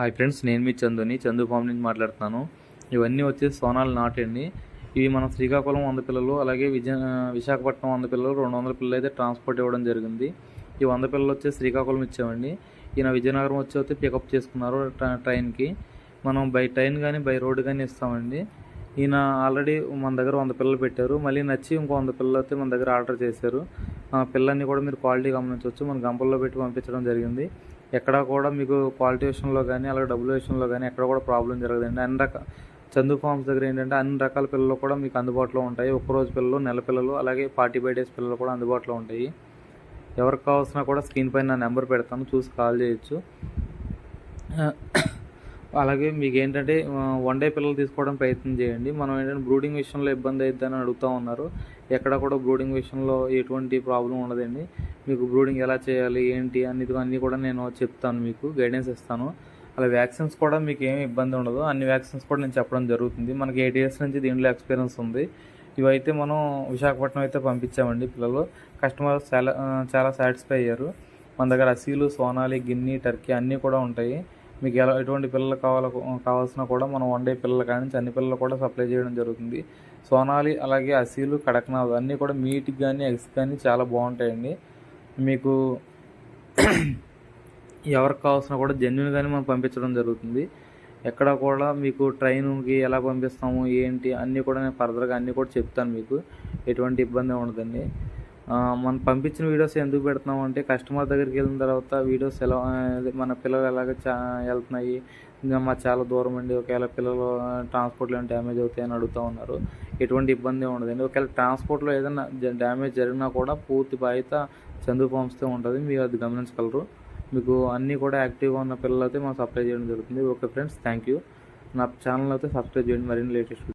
Hi friends నేను మీ చందుని. Chandu form నుంచి మాట్లాడుతున్నాను. ఇవన్నీ వచ్చేసి సోనాలు నాటండి. ఇవి మన శ్రీకాకుళం వంద పిల్లలు అలాగే విజయ విశాఖపట్నం వంద పిల్లలు రెండు వందల పిల్లలు అయితే ట్రాన్స్పోర్ట్ ఇవ్వడం జరిగింది. ఈ వంద పిల్లలు వచ్చి శ్రీకాకుళం ఇచ్చామండి. ఈయన విజయనగరం వచ్చి అయితే పికప్ చేసుకున్నారు ట్రైన్కి. మనం బై ట్రైన్ కానీ బై రోడ్ కానీ ఇస్తామండి. ఈయన ఆల్రెడీ మన దగ్గర వంద పిల్లలు పెట్టారు. మళ్ళీ నచ్చి ఇంకో వంద పిల్లలు అయితే మన దగ్గర ఆర్డర్ చేశారు. పిల్లల్ని కూడా మీరు క్వాలిటీ గమనించవచ్చు. మన గంపల్లో పెట్టి పంపించడం జరిగింది. ఎక్కడ కూడా మీకు క్వాలిటీ విషయంలో కానీ అలాగే డబ్బుల విషయంలో కానీ ఎక్కడ కూడా ప్రాబ్లం జరగదండి. అన్ని రకాల చందు ఫార్మ్స్ దగ్గర ఏంటంటే అన్ని రకాల పిల్లలు కూడా మీకు అందుబాటులో ఉంటాయి. ఒక్కరోజు పిల్లలు నెల పిల్లలు అలాగే ఫార్టీ ఫైవ్ డేస్ పిల్లలు కూడా అందుబాటులో ఉంటాయి. ఎవరికి కావాల్సిన కూడా స్క్రీన్ పైన నా నెంబర్ పెడతాను. చూసి కాల్ చేయొచ్చు. అలాగే మీకు ఏంటంటే వన్ డే పిల్లలు తీసుకోవడం ప్రయత్నం చేయండి. మనం ఏంటంటే బ్రూడింగ్ విషయంలో ఇబ్బంది అవుతుందని అడుగుతూ ఉన్నారు. ఎక్కడ కూడా బ్రూడింగ్ విషయంలో ఎటువంటి ప్రాబ్లం ఉండదండి. మీకు బ్రూడింగ్ ఎలా చేయాలి ఏంటి అనేది అన్నీ కూడా నేను చెప్తాను మీకు గైడెన్స్ ఇస్తాను. అలా వ్యాక్సిన్స్ కూడా మీకు ఏమి ఇబ్బంది ఉండదు. అన్ని వ్యాక్సిన్స్ కూడా నేను చెప్పడం జరుగుతుంది. మనకి ఎయిట్ ఇయర్స్ నుంచి దీంట్లో ఎక్స్పీరియన్స్ ఉంది. ఇవైతే మనం విశాఖపట్నం అయితే పంపించామండి పిల్లలు. కస్టమర్స్ చాలా చాలా సాటిస్ఫై అయ్యారు. మన దగ్గర అసీలు సోనాలి గిన్ని టర్కీ అన్నీ కూడా ఉంటాయి. మీకు ఎలా ఎటువంటి పిల్లలు కావాలో కావాల్సిన కూడా మనం వన్ డే పిల్లలు కానీ అన్ని పిల్లలు కూడా సప్లై చేయడం జరుగుతుంది. సోనాలి అలాగే అసీలు కడక్నాథ్ అన్నీ కూడా మీట్కి కానీ ఎగ్స్ కానీ చాలా బాగుంటాయండి. మీకు ఎవరికి కావాల్సిన కూడా జెన్యున్గానే మనం పంపించడం జరుగుతుంది. ఎక్కడ కూడా మీకు ట్రైన్కి ఎలా పంపిస్తాము ఏంటి అన్నీ కూడా నేను ఫర్దర్గా అన్నీ కూడా చెప్తాను మీకు. ఎటువంటి ఇబ్బంది ఉండదండి. మనం పంపించిన వీడియోస్ ఎందుకు పెడుతున్నాం అంటే కస్టమర్ దగ్గరికి వెళ్ళిన తర్వాత వీడియోస్ ఎలా మన పిల్లలు ఎలాగ చా వెళ్తున్నాయి? ఇంకా మా చాలా దూరం అండి. ఒకవేళ పిల్లలు ట్రాన్స్పోర్ట్లో డ్యామేజ్ అవుతాయని అడుగుతూ ఉన్నారు. ఎటువంటి ఇబ్బంది ఉండదండి ఒకవేళ ట్రాన్స్పోర్ట్లో ఏదైనా డ్యామేజ్ జరిగినా కూడా పూర్తి బాధ్యత చందు పంపిస్తే ఉంటుంది. మీరు అది గమనించగలరు. మీకు అన్నీ కూడా యాక్టివ్గా ఉన్న పిల్లలు అయితే మనం సప్లై చేయడం జరుగుతుంది. ఓకే ఫ్రెండ్స్ థ్యాంక్ యూ నా ఛానల్ అయితే సబ్స్క్రైబ్ చేయండి. మరిన్ని లేటెస్ట్